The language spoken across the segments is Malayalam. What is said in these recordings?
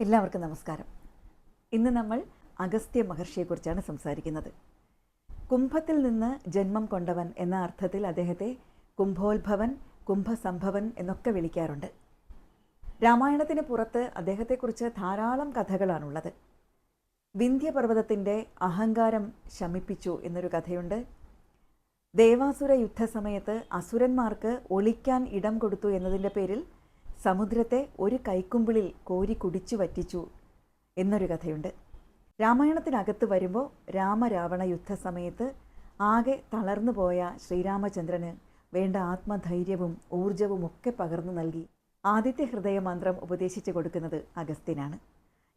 എല്ലാവർക്കും നമസ്കാരം. ഇന്ന് നമ്മൾ അഗസ്ത്യ മഹർഷിയെക്കുറിച്ചാണ് സംസാരിക്കുന്നത്. കുംഭത്തിൽ നിന്ന് ജന്മം കൊണ്ടവൻ എന്ന അർത്ഥത്തിൽ അദ്ദേഹത്തെ കുംഭോത്ഭവൻ കുംഭസംഭവൻ എന്നൊക്കെ വിളിക്കാറുണ്ട്. രാമായണത്തിന് പുറത്ത് അദ്ദേഹത്തെക്കുറിച്ച് ധാരാളം കഥകളാണുള്ളത്. വിന്ധ്യപർവതത്തിന്റെ അഹങ്കാരം ശമിപ്പിച്ചു എന്നൊരു കഥയുണ്ട്. ദേവാസുര യുദ്ധസമയത്ത് അസുരന്മാർക്ക് ഒളിക്കാൻ ഇടം കൊടുത്തു എന്നതിന്റെ പേരിൽ സമുദ്രത്തെ ഒരു കൈക്കുമ്പിളിൽ കോരി കുടിച്ചു വറ്റിച്ചു എന്നൊരു കഥയുണ്ട്. രാമായണത്തിനകത്ത് വരുമ്പോൾ രാമരാവണ യുദ്ധസമയത്ത് ആകെ തളർന്നു പോയ ശ്രീരാമചന്ദ്രന് വേണ്ട ആത്മധൈര്യവും ഊർജവും ഒക്കെ പകർന്നു നൽകി ആദിത്യ ഹൃദയ മന്ത്രം ഉപദേശിച്ചു കൊടുക്കുന്നത് അഗസ്ത്യനാണ്.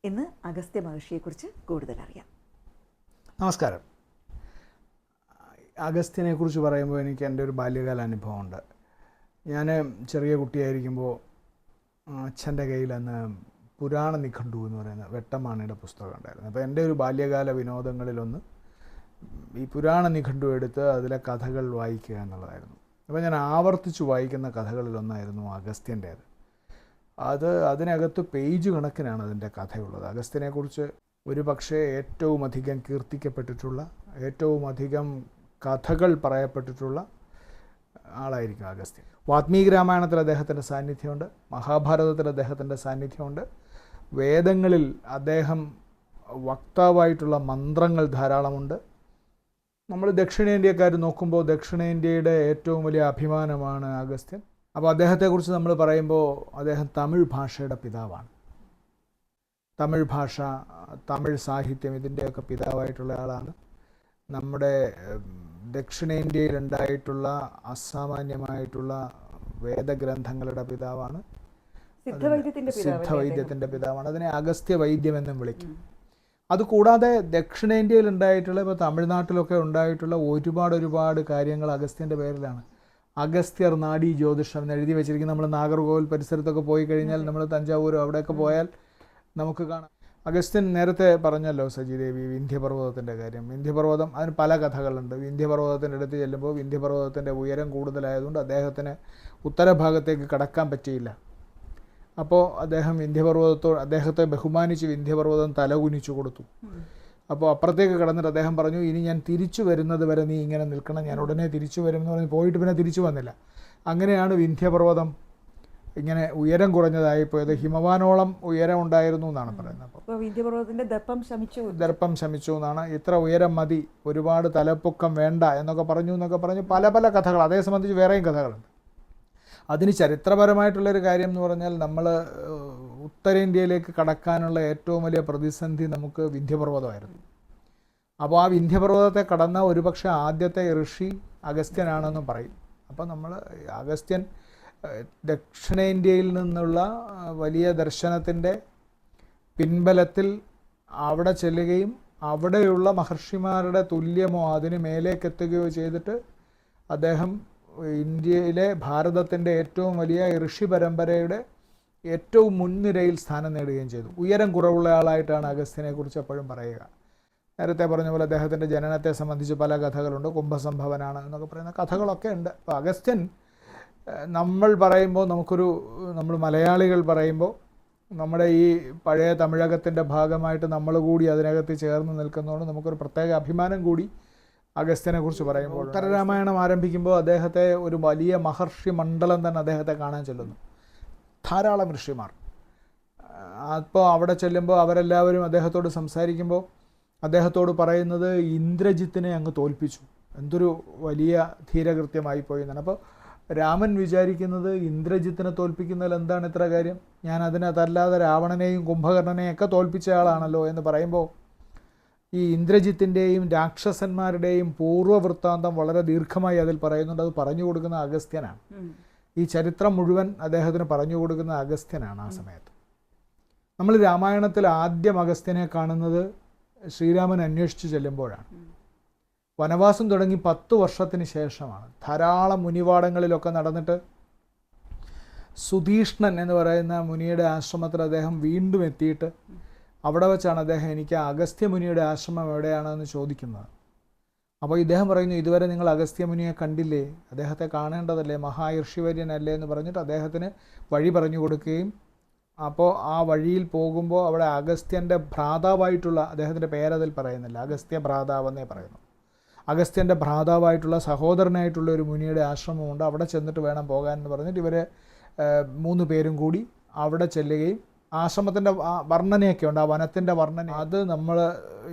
ഇന്ന് അഗസ്ത്യ മഹർഷിയെക്കുറിച്ച് കൂടുതൽ അറിയാം. നമസ്കാരം. അഗസ്ത്യനെക്കുറിച്ച് പറയുമ്പോൾ എനിക്ക് എന്റെ ഒരു ബാല്യകാല അനുഭവമുണ്ട്. ഞാൻ ചെറിയ കുട്ടിയായിരിക്കുമ്പോൾ അച്ഛന്റെ കയ്യിൽ അന്ന് പുരാണ നിഘണ്ടു എന്ന് പറയുന്ന വെട്ടമാണിയുടെ പുസ്തകം ഉണ്ടായിരുന്നു. അപ്പോൾ എന്റെ ഒരു ബാല്യകാല വിനോദങ്ങളിലൊന്ന് ഈ പുരാണ നിഘണ്ടു എടുത്ത് അതിലെ കഥകൾ വായിക്കുക എന്നുള്ളതായിരുന്നു. അപ്പോൾ ഞാൻ ആവർത്തിച്ച് വായിക്കുന്ന കഥകളിലൊന്നായിരുന്നു അഗസ്ത്യന്റേത്. അത് അതിനകത്ത് പേജ് കണക്കിനാണ് അതിന്റെ കഥയുള്ളത്. അഗസ്ത്യനെക്കുറിച്ച് ഒരു പക്ഷേ ഏറ്റവും അധികം കീർത്തിക്കപ്പെട്ടിട്ടുള്ള ഏറ്റവും അധികം കഥകൾ പറയപ്പെട്ടിട്ടുള്ള ആളായിരിക്കും അഗസ്ത്യൻ. വാത്മീകി രാമായണത്തിൽ അദ്ദേഹത്തിന്റെ സാന്നിധ്യമുണ്ട് മഹാഭാരതത്തിൽ അദ്ദേഹത്തിന്റെ സാന്നിധ്യമുണ്ട്. വേദങ്ങളിൽ അദ്ദേഹം വക്താവായിട്ടുള്ള മന്ത്രങ്ങൾ ധാരാളമുണ്ട്. നമ്മൾ ദക്ഷിണേന്ത്യക്കാർ നോക്കുമ്പോൾ ദക്ഷിണേന്ത്യയുടെ ഏറ്റവും വലിയ അഭിമാനമാണ് അഗസ്ത്യൻ. അപ്പോൾ അദ്ദേഹത്തെക്കുറിച്ച് നമ്മൾ പറയുമ്പോൾ അദ്ദേഹം തമിഴ് ഭാഷയുടെ പിതാവാണ്. തമിഴ് ഭാഷ തമിഴ് സാഹിത്യം ഇതിന്റെയൊക്കെ പിതാവായിട്ടുള്ള ആളാണ്. നമ്മുടെ ദക്ഷിണേന്ത്യയിൽ ഉണ്ടായിട്ടുള്ള അസാമാന്യമായിട്ടുള്ള വേദഗ്രന്ഥങ്ങളുടെ പിതാവാണ്. സിദ്ധവൈദ്യത്തിന്റെ പിതാവാണ്. അതിനെ അഗസ്ത്യ വൈദ്യം എന്നും വിളിക്കും അതുകൂടാതെ ദക്ഷിണേന്ത്യയിൽ ഉണ്ടായിട്ടുള്ള ഇപ്പോൾ തമിഴ്നാട്ടിലൊക്കെ ഉണ്ടായിട്ടുള്ള ഒരുപാട് ഒരുപാട് കാര്യങ്ങൾ അഗസ്ത്യന്റെ പേരിലാണ്. അഗസ്ത്യർ നാടി ജ്യോതിഷം എന്ന് എഴുതി വെച്ചിരിക്കുന്ന നമ്മൾ നാഗർകോവിൽ പരിസരത്തൊക്കെ പോയി കഴിഞ്ഞാൽ നമ്മൾ തഞ്ചാവൂർ അവിടെയൊക്കെ പോയാൽ നമുക്ക് കാണാം. അഗസ്ത്യൻ നേരത്തെ പറഞ്ഞല്ലോ സജിദേവി വിന്ധ്യപർവതത്തിന്റെ കാര്യം. വിന്ധ്യപർവതം അതിന് പല കഥകളുണ്ട്. വിന്ധ്യപർവതത്തിന്റെ അടുത്ത് ചെല്ലുമ്പോൾ വിന്ധ്യപർവതത്തിന്റെ ഉയരം കൂടുതലായതുകൊണ്ട് അദ്ദേഹത്തിന് ഉത്തരഭാഗത്തേക്ക് കടക്കാൻ പറ്റിയില്ല. അപ്പോൾ അദ്ദേഹം വിന്ധ്യപർവതത്തോ അദ്ദേഹത്തെ ബഹുമാനിച്ച് വിന്ധ്യപർവതം തലകുനിച്ചു കൊടുത്തു. അപ്പോൾ അപ്പുറത്തേക്ക് കടന്നിട്ട് അദ്ദേഹം പറഞ്ഞു ഇനി ഞാൻ തിരിച്ചു വരുന്നത് വരെ നീ ഇങ്ങനെ നിൽക്കണം. ഞാൻ ഉടനെ തിരിച്ചു വരും എന്ന് പറഞ്ഞ് പോയിട്ട് പിന്നെ തിരിച്ചു വന്നില്ല. അങ്ങനെയാണ് വിന്ധ്യപർവതം ഇങ്ങനെ ഉയരം കുറഞ്ഞതായി പോയത് ഹിമവാനോളം ഉയരം ഉണ്ടായിരുന്നു എന്നാണ് പറയുന്നത്. അപ്പോൾ അപ്പോൾ ദർപ്പം ശമിച്ചു. ദർപ്പം ശമിച്ചു എന്നാണ് ഇത്ര ഉയരം മതി ഒരുപാട് തലപ്പൊക്കം വേണ്ട എന്നൊക്കെ പറഞ്ഞു എന്നൊക്കെ പറഞ്ഞു പല പല കഥകൾ അതേ സംബന്ധിച്ച് വേറെയും കഥകളുണ്ട്. അതിന് ചരിത്രപരമായിട്ടുള്ളൊരു കാര്യം എന്ന് പറഞ്ഞാൽ നമ്മൾ ഉത്തരേന്ത്യയിലേക്ക് കടക്കാനുള്ള ഏറ്റവും വലിയ പ്രതിസന്ധി നമുക്ക് വിന്ധ്യപർവതമായിരുന്നു അപ്പോൾ ആ വിന്ധ്യപർവതത്തെ കടന്ന ഒരുപക്ഷെ ആദ്യത്തെ ഋഷി അഗസ്ത്യനാണെന്ന് പറയും. അപ്പോൾ നമ്മൾ അഗസ്ത്യൻ ദക്ഷിണേന്ത്യയിൽ നിന്നുള്ള വലിയ ദർശനത്തിന്റെ പിൻബലത്തിൽ അവിടെ ചെല്ലുകയും അവിടെയുള്ള മഹർഷിമാരുടെ തുല്യമോ അതിന് മേലേക്കെത്തുകയോ ചെയ്തിട്ട് അദ്ദേഹം ഇന്ത്യയിലെ ഭാരതത്തിന്റെ ഏറ്റവും വലിയ ഋഷി പരമ്പരയുടെ ഏറ്റവും മുൻനിരയിൽ സ്ഥാനം നേടുകയും ചെയ്തു. ഉയരം കുറവുള്ള ആളായിട്ടാണ് അഗസ്ത്യനെ കുറിച്ച് എപ്പോഴും പറയുക. നേരത്തെ പറഞ്ഞ പോലെ അദ്ദേഹത്തിന്റെ ജനനത്തെ സംബന്ധിച്ച് പല കഥകളുണ്ട്. കുംഭസംഭവനാണ് എന്നൊക്കെ പറയുന്ന കഥകളൊക്കെ ഉണ്ട്. അപ്പോൾ അഗസ്ത്യൻ നമ്മൾ പറയുമ്പോൾ നമുക്കൊരു നമ്മൾ മലയാളികൾ പറയുമ്പോൾ നമ്മുടെ ഈ പഴയ തമിഴകത്തിന്റെ ഭാഗമായിട്ട് നമ്മൾ കൂടി അതിനകത്ത് ചേർന്ന് നിൽക്കുന്നതുകൊണ്ട് നമുക്കൊരു പ്രത്യേക അഭിമാനം കൂടി അഗസ്ത്യനെ കുറിച്ച് പറയുമ്പോൾ ഉത്തരരാമായണം ആരംഭിക്കുമ്പോൾ അദ്ദേഹത്തെ ഒരു വലിയ മഹർഷി മണ്ഡലം തന്നെ അദ്ദേഹത്തെ കാണാൻ ചെല്ലുന്നു. ധാരാളം ഋഷിമാർ. അപ്പോൾ അവിടെ ചെല്ലുമ്പോൾ അവരെല്ലാവരും അദ്ദേഹത്തോട് സംസാരിക്കുമ്പോൾ അദ്ദേഹത്തോട് പറയുന്നത് ഇന്ദ്രജിത്തിനെ അങ്ങ് തോൽപ്പിച്ചു. എന്തൊരു വലിയ ധീരകൃത്യമായി പോയി എന്നാണ്. അപ്പോൾ രാമൻ വിചാരിക്കുന്നത് ഇന്ദ്രജിത്തിനെ തോൽപ്പിക്കുന്നതിൽ എന്താണ് ഇത്ര കാര്യം? ഞാൻ അതിനകത്തല്ലാതെ രാവണനെയും കുംഭകർണനെയും ഒക്കെ തോൽപ്പിച്ച ആളാണല്ലോ എന്ന് പറയുമ്പോൾ ഈ ഇന്ദ്രജിത്തിന്റെയും രാക്ഷസന്മാരുടെയും പൂർവവൃത്താന്തം വളരെ ദീർഘമായി അതിൽ പറയുന്നുണ്ട്. അത് പറഞ്ഞു കൊടുക്കുന്ന അഗസ്ത്യനാണ്. ഈ ചരിത്രം മുഴുവൻ അദ്ദേഹത്തിന് പറഞ്ഞു കൊടുക്കുന്ന അഗസ്ത്യനാണ് ആ സമയത്ത്. നമ്മൾ രാമായണത്തിൽ ആദ്യം അഗസ്ത്യനെ കാണുന്നത് ശ്രീരാമൻ അന്വേഷിച്ച് ചെല്ലുമ്പോഴാണ്. വനവാസം തുടങ്ങി പത്ത് വർഷത്തിന് ശേഷമാണ്. ധാരാളം മുനിവാടങ്ങളിലൊക്കെ നടന്നിട്ട് സുധീഷ്ണൻ എന്ന് പറയുന്ന മുനിയുടെ ആശ്രമത്തിൽ അദ്ദേഹം വീണ്ടും എത്തിയിട്ട് അവിടെ വെച്ചാണ് അദ്ദേഹം എനിക്ക് അഗസ്ത്യ മുനിയുടെ ആശ്രമം എവിടെയാണെന്ന് ചോദിക്കുന്നത്. അപ്പോൾ ഇദ്ദേഹം പറയുന്നു ഇതുവരെ നിങ്ങൾ അഗസ്ത്യ മുനിയെ കണ്ടില്ലേ? അദ്ദേഹത്തെ കാണേണ്ടതല്ലേ? മഹാ ഋഷിവര്യനല്ലേ എന്ന് പറഞ്ഞിട്ട് അദ്ദേഹത്തിന് വഴി പറഞ്ഞു കൊടുക്കുകയും അപ്പോൾ ആ വഴിയിൽ പോകുമ്പോൾ അവിടെ അഗസ്ത്യന്റെ ഭ്രാതാവായിട്ടുള്ള അദ്ദേഹത്തിന്റെ പേരതിൽ പറയുന്നില്ല അഗസ്ത്യ ഭ്രാതാവെന്നേ പറയുന്നു. അഗസ്ത്യന്റെ ഭ്രാതാവായിട്ടുള്ള സഹോദരനായിട്ടുള്ള ഒരു മുനിയുടെ ആശ്രമമുണ്ട്. അവിടെ ചെന്നിട്ട് വേണം പോകാൻ എന്ന് പറഞ്ഞിട്ട് ഇവർ മൂന്ന് പേരും കൂടി അവിടെ ചെല്ലുകയും ആശ്രമത്തിന്റെ വർണനയൊക്കെ ഉണ്ട് ആ വനത്തിന്റെ വർണന. അത് നമ്മൾ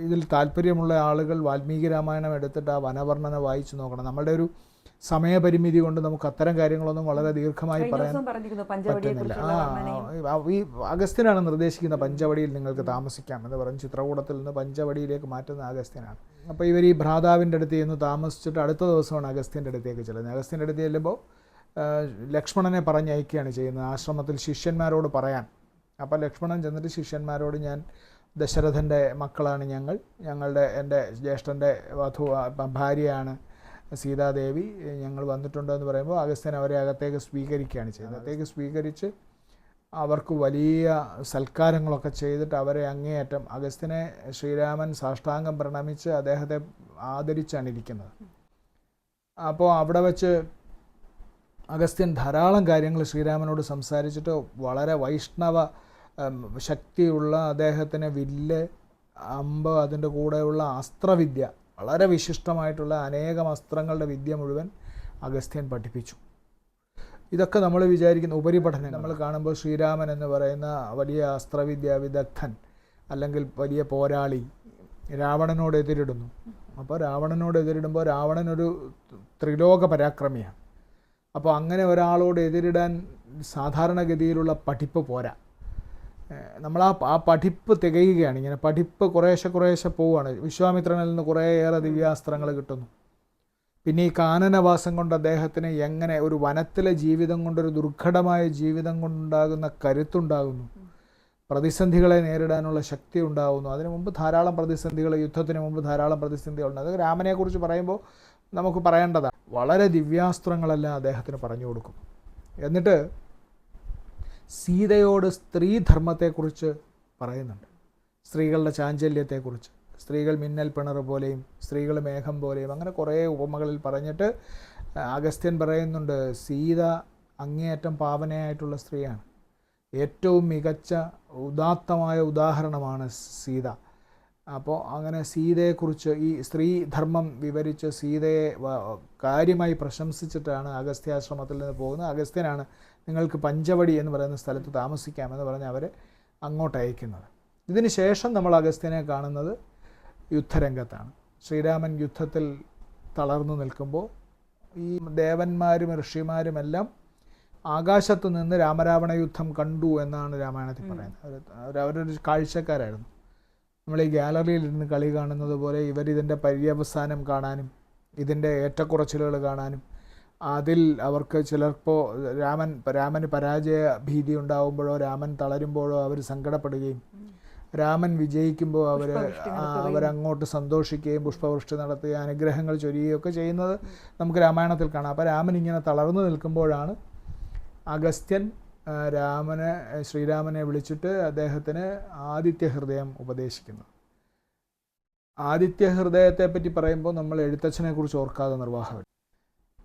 ഇതിൽ താല്പര്യമുള്ള ആളുകൾ വാൽമീകി രാമായണം എടുത്തിട്ട് ആ വനവർണന വായിച്ചു നോക്കണം. നമ്മളുടെ ഒരു സമയപരിമിതി കൊണ്ട് നമുക്ക് അത്തരം കാര്യങ്ങളൊന്നും വളരെ ദീർഘമായി പറയാൻ പറ്റുന്നില്ല. ആ ഈ അഗസ്ത്യനാണ് നിർദ്ദേശിക്കുന്ന പഞ്ചവടിയിൽ നിങ്ങൾക്ക് താമസിക്കാം എന്ന് പറഞ്ഞ് ചിത്രകൂടത്തിൽ നിന്ന് പഞ്ചവടിയിലേക്ക് മാറ്റുന്ന അഗസ്ത്യനാണ്. അപ്പോൾ ഇവർ ഈ ഭ്രാതാവിന്റെ അടുത്ത് ചെന്ന് താമസിച്ചിട്ട് അടുത്ത ദിവസമാണ് അഗസ്ത്യന്റെ അടുത്തേക്ക് ചെല്ലുന്നത്. അഗസ്ത്യന്റെ അടുത്ത് ചെല്ലുമ്പോൾ ലക്ഷ്മണനെ പറഞ്ഞയക്കുകയാണ് ചെയ്യുന്നത്. ആശ്രമത്തിൽ ശിഷ്യന്മാരോട് പറയാൻ. അപ്പോൾ ലക്ഷ്മണൻ ചെന്നിട്ട് ശിഷ്യന്മാരോട് ഞാൻ ദശരഥന്റെ മക്കളാണ് ഞങ്ങൾ. ഞങ്ങളുടെ എന്റെ ജ്യേഷ്ഠന്റെ വധു ഭാര്യയാണ്. സീതാദേവി ഞങ്ങൾ വന്നിട്ടുണ്ട് എന്ന് പറയുമ്പോൾ അഗസ്ത്യൻ അവരെ അകത്തേക്ക് സ്വീകരിക്കുകയാണ് ചെയ്യുന്നത് അകത്തേക്ക് സ്വീകരിച്ച് അവർക്ക് വലിയ സൽക്കാരങ്ങളൊക്കെ ചെയ്തിട്ട് അവരെ അങ്ങേയറ്റം അഗസ്ത്യനെ ശ്രീരാമൻ സാഷ്ടാംഗം പ്രണമിച്ച് അദ്ദേഹത്തെ ആദരിച്ചാണ് ഇരിക്കുന്നത്. അപ്പോൾ അവിടെ വെച്ച് അഗസ്ത്യൻ ധാരാളം കാര്യങ്ങൾ ശ്രീരാമനോട് സംസാരിച്ചിട്ട് വളരെ വൈഷ്ണവ ശക്തിയുള്ള അദ്ദേഹത്തിന് വില്ല് അമ്പ് അതിന്റെ കൂടെയുള്ള അസ്ത്രവിദ്യ വളരെ വിശിഷ്ടമായിട്ടുള്ള അനേകം അസ്ത്രങ്ങളുടെ വിദ്യ മുഴുവൻ അഗസ്ത്യൻ പഠിപ്പിച്ചു. ഇതൊക്കെ നമ്മൾ വിചാരിക്കുന്ന ഉപരിപഠനം നമ്മൾ കാണുമ്പോൾ ശ്രീരാമൻ എന്ന് പറയുന്ന വലിയ അസ്ത്രവിദ്യ വിദഗ്ധൻ അല്ലെങ്കിൽ വലിയ പോരാളി രാവണനോട് എതിരിടുന്നു. അപ്പോൾ രാവണനോട് എതിരിടുമ്പോൾ രാവണൻ ഒരു ത്രിലോക പരാക്രമിയാണ്. അപ്പോൾ അങ്ങനെ ഒരാളോട് എതിരിടാൻ സാധാരണഗതിയിലുള്ള പഠിപ്പ് പോരാ. നമ്മൾ ആ ആ പഠിപ്പ് തികയുകയാണ്. ഇങ്ങനെ പഠിപ്പ് കുറേശ്ശെ കുറേശ്ശെ പോവുകയാണ്. വിശ്വാമിത്രനിൽ നിന്ന് കുറേയേറെ ദിവ്യാസ്ത്രങ്ങൾ കിട്ടുന്നു. പിന്നെ ഈ കാനനവാസം കൊണ്ട് അദ്ദേഹത്തിന് എങ്ങനെ ഒരു വനത്തിലെ ജീവിതം കൊണ്ടൊരു ദുർഘടമായ ജീവിതം കൊണ്ടുണ്ടാകുന്ന കരുത്തുണ്ടാകുന്നു. പ്രതിസന്ധികളെ നേരിടാനുള്ള ശക്തി ഉണ്ടാകുന്നു. അതിനു മുമ്പ് ധാരാളം പ്രതിസന്ധികൾ യുദ്ധത്തിന് മുമ്പ് ധാരാളം പ്രതിസന്ധികളുണ്ട് അത് രാമനെക്കുറിച്ച് പറയുമ്പോൾ നമുക്ക് പറയേണ്ടതാണ്. വളരെ ദിവ്യാസ്ത്രങ്ങളെല്ലാം അദ്ദേഹത്തിന് പറഞ്ഞു കൊടുക്കും. എന്നിട്ട് സീതയോട് സ്ത്രീധർമ്മത്തെക്കുറിച്ച് പറയുന്നുണ്ട്. സ്ത്രീകളുടെ ചാഞ്ചല്യത്തെക്കുറിച്ച് സ്ത്രീകൾ മിന്നൽ പിണർ പോലെയും സ്ത്രീകൾ മേഘം പോലെയും അങ്ങനെ കുറേ ഉപമകളിൽ പറഞ്ഞിട്ട് അഗസ്ത്യൻ പറയുന്നുണ്ട് സീത അങ്ങേയറ്റം പാവനയായിട്ടുള്ള സ്ത്രീയാണ്. ഏറ്റവും മികച്ച ഉദാത്തമായ ഉദാഹരണമാണ് സീത. അപ്പോൾ അങ്ങനെ സീതയെക്കുറിച്ച് ഈ സ്ത്രീധർമ്മം വിവരിച്ച് സീതയെ കാര്യമായി പ്രശംസിച്ചിട്ടാണ് അഗസ്ത്യാശ്രമത്തിൽ നിന്ന് പോകുന്നത്. അഗസ്ത്യനാണ് നിങ്ങൾക്ക് പഞ്ചവടി എന്ന് പറയുന്ന സ്ഥലത്ത് താമസിക്കാമെന്ന് പറഞ്ഞ് അവരെ അങ്ങോട്ട് അയക്കുന്നത്. ഇതിന് ശേഷം നമ്മൾ അഗസ്ത്യനെ കാണുന്നത് യുദ്ധരംഗത്താണ്. ശ്രീരാമൻ യുദ്ധത്തിൽ തളർന്നു നിൽക്കുമ്പോൾ ഈ ദേവന്മാരും ഋഷിമാരുമെല്ലാം ആകാശത്തു നിന്ന് രാമരാവണ യുദ്ധം കണ്ടു എന്നാണ് രാമായണത്തിൽ പറയുന്നത്. അവർ അവരൊരു കാഴ്ചക്കാരായിരുന്നു. നമ്മൾ ഈ ഗാലറിയിൽ ഇരുന്ന് കളി കാണുന്നത് പോലെ ഇവരിതിന്റെ പര്യവസാനം കാണാനും ഇതിന്റെ ഏറ്റക്കുറച്ചിലുകൾ കാണാനും അതിൽ അവർക്ക് ചിലപ്പോൾ രാമൻ രാമന് പരാജയ ഭീതി ഉണ്ടാവുമ്പോഴോ രാമൻ തളരുമ്പോഴോ അവർ സങ്കടപ്പെടുകയും രാമൻ വിജയിക്കുമ്പോൾ അവർ അവരങ്ങോട്ട് സന്തോഷിക്കുകയും പുഷ്പവൃഷ്ടി നടത്തുകയും അനുഗ്രഹങ്ങൾ ചൊരിയുകയും ഒക്കെ ചെയ്യുന്നത് നമുക്ക് രാമായണത്തിൽ കാണാം. അപ്പോൾ രാമൻ ഇങ്ങനെ തളർന്നു നിൽക്കുമ്പോഴാണ് അഗസ്ത്യൻ രാമനെ ശ്രീരാമനെ വിളിച്ചിട്ട് അദ്ദേഹത്തിന് ആദിത്യഹൃദയം ഉപദേശിക്കുന്നത് ആദിത്യ ഹൃദയത്തെ പറ്റി പറയുമ്പോൾ നമ്മൾ എഴുത്തച്ഛനെ കുറിച്ച് ഓർക്കാതെ നിർവാഹമില്ല.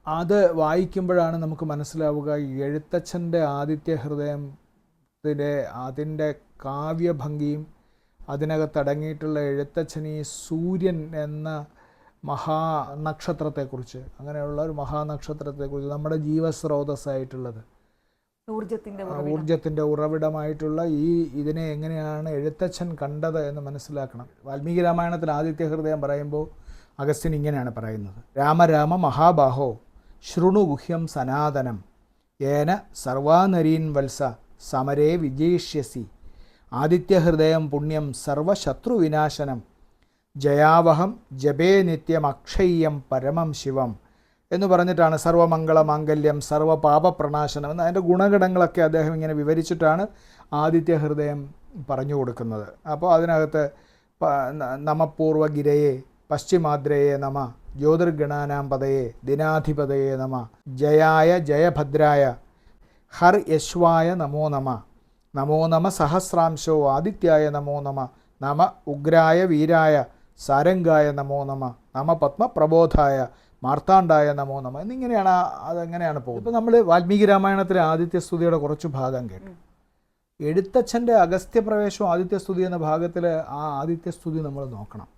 അത് വായിക്കുമ്പോഴാണ് നമുക്ക് മനസ്സിലാവുക എഴുത്തച്ഛന്റെ ആദിത്യ ഹൃദയത്തിന്റെ അതിന്റെ കാവ്യഭംഗിയും അതിനകത്തടങ്ങിയിട്ടുള്ള എഴുത്തച്ഛൻ ഈ സൂര്യൻ എന്ന മഹാനക്ഷത്രത്തെക്കുറിച്ച് അങ്ങനെയുള്ള ഒരു മഹാനക്ഷത്രത്തെക്കുറിച്ച് നമ്മുടെ ജീവസ്രോതസ്സായിട്ടുള്ളത്. ഊർജത്തിന്റെ ഉറവിടമായിട്ടുള്ള ഈ ഇതിനെ എങ്ങനെയാണ് എഴുത്തച്ഛൻ കണ്ടത് എന്ന് മനസ്സിലാക്കണം. വാൽമീകി രാമായണത്തിൽ ആദിത്യ ഹൃദയം പറയുമ്പോൾ അഗസ്റ്റിൻ ഇങ്ങനെയാണ് പറയുന്നത്. രാമരാമ മഹാബാഹോ ശൃണു ഗുഹ്യം സനാതനം. ഏന സർവാനരീൻ വത്സ സമരേ വിജയിഷ്യസി. ആദിത്യഹൃദയം പുണ്യം സർവശത്രുവിനാശനം. ജയാവഹം ജപേ നിത്യം അക്ഷയ്യം പരമം ശിവം. എന്ന് പറഞ്ഞിട്ടാണ് സർവമംഗള മാംഗല്യം സർവപാപപ്രണാശനം എന്ന് അതിന്റെ ഗുണഗണങ്ങളൊക്കെ അദ്ദേഹം ഇങ്ങനെ വിവരിച്ചിട്ടാണ് ആദിത്യ ഹൃദയം പറഞ്ഞു കൊടുക്കുന്നത്. അപ്പോൾ അതിനകത്ത് നമപൂർവ ഗിരയെ പശ്ചിമാദ്രയെ നമ ജ്യോതിർഗണാനാം പതയെ ദിനാധിപതയെ നമ ജയായ ജയഭദ്രായ ഹർ യശ്വായ നമോ നമ നമോ നമ സഹസ്രാംശോ ആദിത്യായ നമോ നമ നമ ഉഗ്രായ വീരായ സാരംഗായ നമോ നമ നമ പത്മപ്രബോധായ മാർത്താണ്ഡായ നമോ നമ എന്നിങ്ങനെയാണ് അതെങ്ങനെയാണ് പോകുന്നത്? ഇപ്പോൾ നമ്മൾ വാൽമീകി രാമായണത്തിലെ ആദിത്യസ്തുതിയുടെ കുറച്ച് ഭാഗം കേട്ടു. എഴുത്തച്ഛന്റെ അഗസ്ത്യപ്രവേശം ആദിത്യസ്തുതി എന്ന ഭാഗത്തിൽ ആ ആദിത്യസ്തുതി നമ്മൾ നോക്കണം.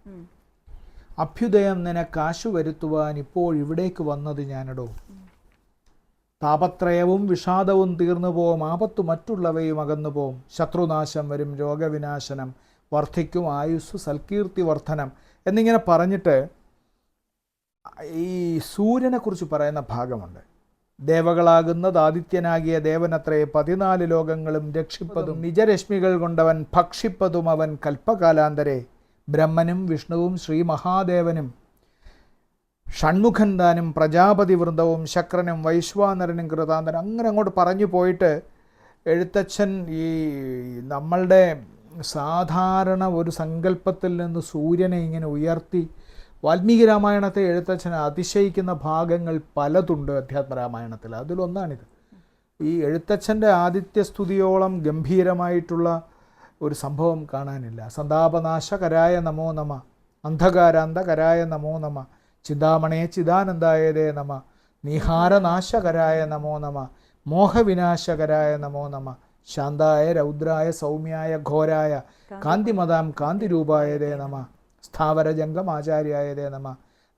അഭ്യുദയം അഭ്യുദയം നിനക്കാശു വരുത്തുവാൻ ഇപ്പോൾ ഇവിടേക്ക് വന്നത് ഞാനിടോ. താപത്രയവും വിഷാദവും തീർന്നു പോവും ആപത്തു മറ്റുള്ളവയും അകന്നു പോവും ശത്രുനാശം വരും രോഗവിനാശനം വർദ്ധിക്കും ആയുസ് സൽകീർത്തി വർധനം എന്നിങ്ങനെ പറഞ്ഞിട്ട് ഈ സൂര്യനെക്കുറിച്ച് പറയുന്ന ഭാഗമുണ്ട്. ദേവകളാകുന്നത് ആദിത്യനാകിയ ദേവനത്രേ പതിനാല് ലോകങ്ങളും രക്ഷിപ്പതും നിജരശ്മികൾ കൊണ്ടവൻ ഭക്ഷിപ്പതും അവൻ കൽപ്പകാലാന്തരെ. ബ്രഹ്മനും വിഷ്ണുവും ശ്രീ മഹാദേവനും ഷൺമുഖൻ താനും പ്രജാപതി വൃന്ദവും ശക്രനും വൈശ്വാനരനും കൃതാന്തനും അങ്ങനെ അങ്ങോട്ട് പറഞ്ഞു പോയിട്ട് എഴുത്തച്ഛൻ ഈ നമ്മളുടെ സാധാരണ ഒരു സങ്കല്പത്തിൽ നിന്ന് സൂര്യനെ ഇങ്ങനെ ഉയർത്തി വാൽമീകി രാമായണത്തെ എഴുത്തച്ഛൻ അതിശയിക്കുന്ന ഭാഗങ്ങൾ പലതുണ്ട് അധ്യാത്മ രാമായണത്തിൽ. അതിലൊന്നാണിത്. ഈ എഴുത്തച്ഛന്റെ ആദിത്യസ്തുതിയോളം ഗംഭീരമായിട്ടുള്ള ഒരു സംഭവം കാണാനില്ല. സന്താപനാശകരായ നമോ നമ അന്ധകാരാന്തകരായ നമോ നമ ചിന്താമണേ ചിദാനന്ദായതേ നമ നിഹാരനാശകരായ നമോ നമ മോഹവിനാശകരായ നമോ നമ ശാന്തായ രൗദ്രായ സൗമ്യായ ഘോരായ കാന്തിമതാം കാന്തിരൂപായതേ നമ സ്ഥാവരജംഗമാചാര്യായ നമ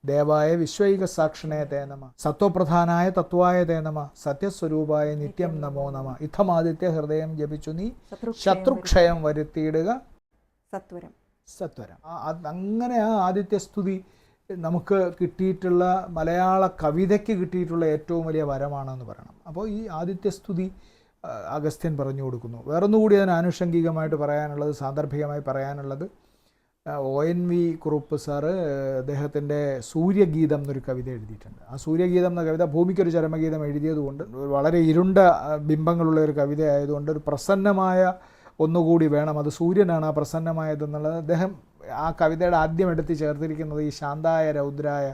ദേവായ വിശ്വൈക സാക്ഷണേ തേ നമ സത്വപ്രധാനായ തത്വായ തേ നമ സത്യസ്വരൂപായ നിത്യം നമോ നമ ഇഥമാദിത്യ ഹൃദയം ജപിച്ചു നീ ശത്രുക്ഷയം വരുത്തിയിടുക. സത്വരം. സത്വരം. അങ്ങനെ ആ ആദിത്യസ്തുതി നമുക്ക് കിട്ടിയിട്ടുള്ള മലയാള കവിതയ്ക്ക് കിട്ടിയിട്ടുള്ള ഏറ്റവും വലിയ വരമാണെന്ന് പറയണം. അപ്പോൾ ഈ ആദിത്യസ്തുതി അഗസ്ത്യൻ പറഞ്ഞു കൊടുക്കുന്നു. വേറൊന്നുകൂടി അതിന് ആനുഷംഗികമായിട്ട് പറയാനുള്ളത് സാന്ദർഭികമായി പറയാനുള്ളത് O N V Kurup sir അദ്ദേഹത്തിന്റെ സൂര്യഗീതം എന്നൊരു കവിത എഴുതിയിട്ടുണ്ട്. ആ സൂര്യഗീതം എന്ന കവിത ഭൂമിക്കൊരു ചരമഗീതം എഴുതിയതുകൊണ്ട് വളരെ ഇരുണ്ട ബിംബങ്ങളുള്ള ഒരു കവിത ആയതുകൊണ്ട് ഒരു പ്രസന്നമായ ഒന്നുകൂടി വേണം. അത് സൂര്യനാണ് ആ പ്രസന്നമായതെന്നുള്ളത് അദ്ദേഹം ആ കവിതയുടെ ആദ്യം എടുത്ത് ചേർത്തിരിക്കുന്നത് ഈ ശാന്തായ രൗദ്രായ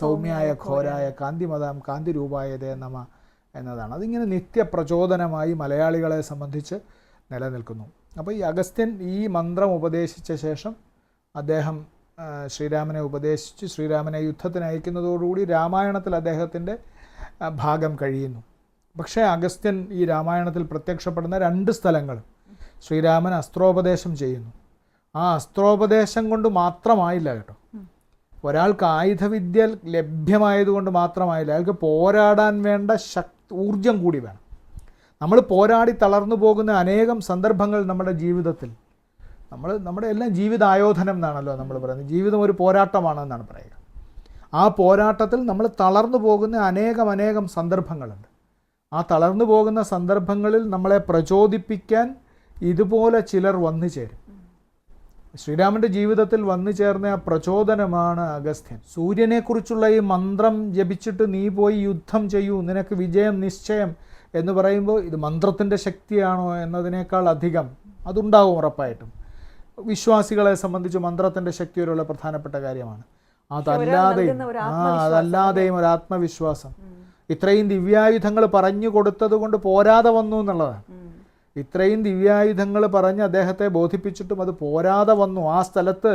സൗമ്യായ ഘോരായ. കാന്തിമതാം കാന്തിരൂപായതേ നമ എന്നതാണ്. അതിങ്ങനെ നിത്യപ്രചോദനമായി മലയാളികളെ സംബന്ധിച്ച് നിലനിൽക്കുന്നു. അപ്പോൾ ഈ അഗസ്ത്യൻ ഈ മന്ത്രം ഉപദേശിച്ച ശേഷം അദ്ദേഹം ശ്രീരാമനെ ഉപദേശിച്ച് ശ്രീരാമനെ യുദ്ധത്തിന് അയക്കുന്നതോടുകൂടി രാമായണത്തിൽ അദ്ദേഹത്തിന്റെ ഭാഗം കഴിയുന്നു. പക്ഷേ അഗസ്ത്യൻ ഈ രാമായണത്തിൽ പ്രത്യക്ഷപ്പെടുന്ന രണ്ട് സ്ഥലങ്ങൾ ശ്രീരാമൻ അസ്ത്രോപദേശം ചെയ്യുന്നു. ആ അസ്ത്രോപദേശം കൊണ്ട് മാത്രമായില്ല കേട്ടോ. ഒരാൾക്ക് ആയുധവിദ്യ ലഭ്യമായതുകൊണ്ട് മാത്രമായില്ല. അയാൾക്ക് പോരാടാൻ വേണ്ട ശക്തി ഊർജം കൂടി വേണം. നമ്മൾ പോരാടി തളർന്നു പോകുന്ന അനേകം സന്ദർഭങ്ങൾ നമ്മുടെ ജീവിതത്തിൽ നമ്മൾ നമ്മുടെ എല്ലാം ജീവിതായോധനം എന്നാണല്ലോ നമ്മൾ പറയുന്നത്. ജീവിതം ഒരു പോരാട്ടമാണെന്നാണ് പറയുക. ആ പോരാട്ടത്തിൽ നമ്മൾ തളർന്നു പോകുന്ന അനേകം അനേകം സന്ദർഭങ്ങളുണ്ട്. ആ തളർന്നു പോകുന്ന സന്ദർഭങ്ങളിൽ നമ്മളെ പ്രചോദിപ്പിക്കാൻ ഇതുപോലെ ചിലർ വന്നു ചേരും. ശ്രീരാമന്റെ ജീവിതത്തിൽ വന്നു ചേർന്ന ആ പ്രചോദനമാണ് അഗസ്ത്യൻ. സൂര്യനെക്കുറിച്ചുള്ള ഈ മന്ത്രം ജപിച്ചിട്ട് നീ പോയി യുദ്ധം ചെയ്യൂ നിനക്ക് വിജയം നിശ്ചയം എന്ന് പറയുമ്പോൾ ഇത് മന്ത്രത്തിന്റെ ശക്തിയാണോ എന്നതിനേക്കാൾ അധികം അതുണ്ടാവും ഉറപ്പായിട്ടും. വിശ്വാസികളെ സംബന്ധിച്ച് മന്ത്രത്തിന്റെ ശക്തി ഒരു പ്രധാനപ്പെട്ട കാര്യമാണ്. അതല്ലാതെയും ആ അതല്ലാതെയും ഒരു ആത്മവിശ്വാസം ഇത്രയും ദിവ്യായുധങ്ങൾ പറഞ്ഞു കൊടുത്തത് കൊണ്ട് പോരാതെ വന്നു എന്നുള്ളതാണ്. ഇത്രയും ദിവ്യായുധങ്ങൾ പറഞ്ഞ് അദ്ദേഹത്തെ ബോധിപ്പിച്ചിട്ടും അത് പോരാതെ വന്നു. ആ സ്ഥലത്ത്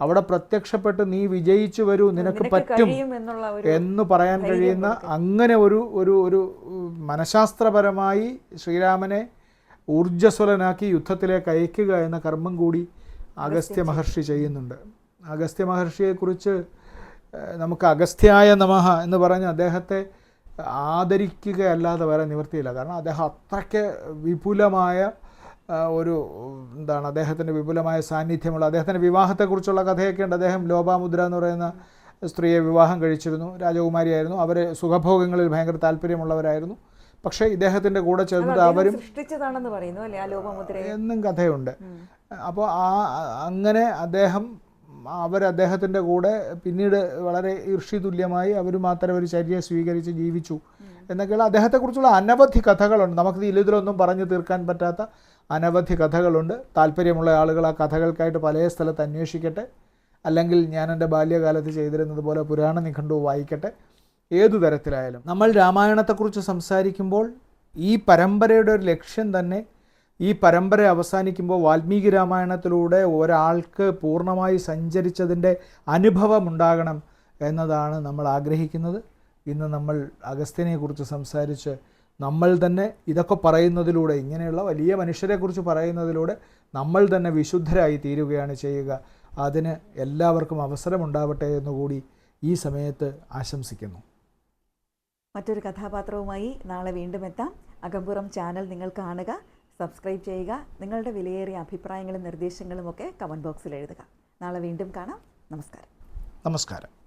അവിടെ പ്രത്യക്ഷപ്പെട്ട് നീ വിജയിച്ചു വരൂ നിനക്ക് പറ്റും എന്ന് പറയാൻ കഴിയുന്ന അങ്ങനെ ഒരു ഒരു ഒരു മനഃശാസ്ത്രപരമായി ശ്രീരാമനെ ഊർജസ്വലനാക്കി യുദ്ധത്തിലേക്ക് അയക്കുക എന്ന കർമ്മം കൂടി അഗസ്ത്യ മഹർഷി ചെയ്യുന്നുണ്ട്. അഗസ്ത്യ മഹർഷിയെക്കുറിച്ച് നമുക്ക് അഗസ്ത്യായ നമഹ എന്ന് പറഞ്ഞ് അദ്ദേഹത്തെ ആദരിക്കുകയല്ലാതെ വേറെ നിവൃത്തിയില്ല. കാരണം അദ്ദേഹം അത്രയ്ക്ക് വിപുലമായ ഒരു എന്താണ് അദ്ദേഹത്തിന്റെ വിപുലമായ സാന്നിധ്യമുള്ള അദ്ദേഹത്തിന്റെ വിവാഹത്തെക്കുറിച്ചുള്ള കഥയൊക്കെ ഉണ്ട് അദ്ദേഹം ലോപാമുദ്ര എന്ന് പറയുന്ന സ്ത്രീയെ വിവാഹം കഴിച്ചിരുന്നു. രാജകുമാരിയായിരുന്നു. അവർ സുഖഭോഗങ്ങളിൽ ഭയങ്കര താല്പര്യമുള്ളവരായിരുന്നു. പക്ഷേ ഇദ്ദേഹത്തിന്റെ കൂടെ ചേർന്നിട്ട് അവരും സൃഷ്ടിച്ചതാണെന്ന് പറയുന്നു അല്ലെ ആ ലോപമുദ്രയെ എന്നും കഥയുണ്ട്. അപ്പോൾ ആ അങ്ങനെ അദ്ദേഹം അവർ അദ്ദേഹത്തിന്റെ കൂടെ പിന്നീട് വളരെ ഋഷി തുല്യമായി അവർ മാത്രം ഒരു ചര്യ സ്വീകരിച്ച് ജീവിച്ചു. എന്നൊക്കെയുള്ള അദ്ദേഹത്തെക്കുറിച്ചുള്ള അനവധി കഥകളുണ്ട്. നമുക്ക് ഇതിലൊന്നും പറഞ്ഞു തീർക്കാൻ പറ്റാത്ത അനവധി കഥകളുണ്ട്. താല്പര്യമുള്ള ആളുകൾ ആ കഥകൾക്കായിട്ട് പല സ്ഥലത്ത് അന്വേഷിക്കട്ടെ. അല്ലെങ്കിൽ ഞാൻ എന്റെ ബാല്യകാലത്ത് ചെയ്തിരുന്നത് പോലെ പുരാണ നിഘണ്ടു വായിക്കട്ടെ. ഏതു തരത്തിലായാലും. നമ്മൾ രാമായണത്തെക്കുറിച്ച് സംസാരിക്കുമ്പോൾ ഈ പരമ്പരയുടെ ഒരു ലക്ഷ്യം തന്നെ ഈ പരമ്പര അവസാനിക്കുമ്പോൾ വാൽമീകി രാമായണത്തിലൂടെ ഒരാൾക്ക് പൂർണമായി സഞ്ചരിച്ചതിന്റെ അനുഭവം ഉണ്ടാകണം എന്നതാണ് നമ്മൾ ആഗ്രഹിക്കുന്നത്. ഇന്ന് നമ്മൾ അഗസ്ത്യനെക്കുറിച്ച് സംസാരിച്ച് നമ്മൾ തന്നെ ഇതൊക്കെ പറയുന്നതിലൂടെ ഇങ്ങനെയുള്ള വലിയ മനുഷ്യരെക്കുറിച്ച് പറയുന്നതിലൂടെ നമ്മൾ തന്നെ വിശുദ്ധരായി തീരുകയാണ് ചെയ്യുക. അതിന് എല്ലാവർക്കും അവസരമുണ്ടാവട്ടെ എന്നുകൂടി ഈ സമയത്ത് ആശംസിക്കുന്നു. മറ്റൊരു കഥാപാത്രവുമായി നാളെ വീണ്ടും എത്താം. അകമ്പുറം ചാനൽ നിങ്ങൾ കാണുക സബ്സ്ക്രൈബ് ചെയ്യുക നിങ്ങളുടെ വിലയേറിയ അഭിപ്രായങ്ങളും നിർദ്ദേശങ്ങളും ഒക്കെ കമന്റ് ബോക്സിൽ എഴുതുക. നാളെ വീണ്ടും കാണാം. നമസ്കാരം. നമസ്കാരം.